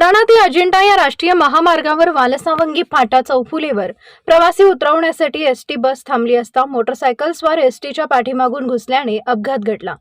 बुलडाणा ते अजिंठा या राष्ट्रीय महामार्गावर वालसावंगी फाटा चौफुलीवर प्रवासी उतरवण्यासाठी एसटी बस थांबली असता मोटरसायकलस्वार एसटीच्या पाठीमागून घुसल्याने अपघात घडला.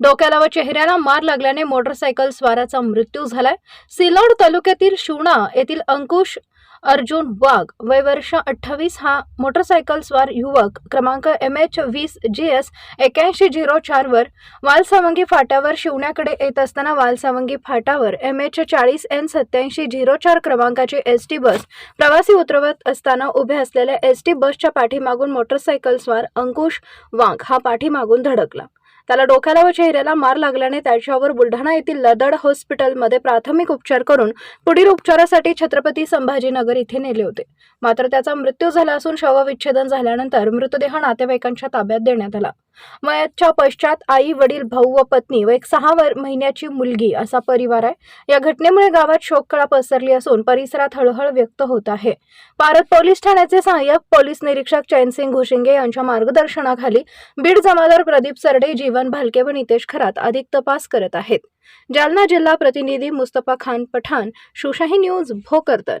डोक्याला व चेहऱ्याला मार लागल्याने मोटरसायकल स्वाराचा मृत्यू झालाय. सिल्लोड तालुक्यातील शिवणा येथील अंकुश अर्जुन वाघ वय वर्ष अठ्ठावीस हा मोटरसायकल स्वार युवक क्रमांक एम एच वीस जी एस एक्याऐंशी झिरो चारवर वालसावंगी फाट्यावर शिवण्याकडे येत असताना वालसावंगी फाटावर एम एच चाळीस एन सत्याऐंशी झिरो चार क्रमांकाची एस टी बस प्रवासी उतरवत असताना उभे असलेल्या एस टी बसच्या पाठीमागून मोटरसायकल स्वार अंकुश वाघ हा पाठीमागून धडकला. त्याला डोक्याला व चेहऱ्याला मार लागल्याने त्याच्यावर बुलढाणा येथील लदड हॉस्पिटलमध्ये प्राथमिक उपचार करून पुढील उपचारासाठी छत्रपती संभाजीनगर इथे नेले होते. मात्र त्याचा मृत्यू झाला असून शवविच्छेदन झाल्यानंतर मृतदेह नातेवाईकांच्या ताब्यात देण्यात आला. मयतच्या पश्चात आई वडील भाऊ व पत्नी व एक सहा वर महिन्याची मुलगी असा परिवार आहे. या घटनेमुळे गावात शोककळा पसरली असून परिसरात हळहळ व्यक्त होत आहे. पारत पोलीस ठाण्याचे सहाय्यक पोलीस निरीक्षक चैनसिंग घोशिंगे यांच्या मार्गदर्शनाखाली बीड जमादार प्रदीप सरडे जीवन भालके व नितेश खरात अधिक तपास करत आहेत. जालना जिल्हा प्रतिनिधी मुस्तफा खान पठाण सुशाही न्यूज भोकरदन.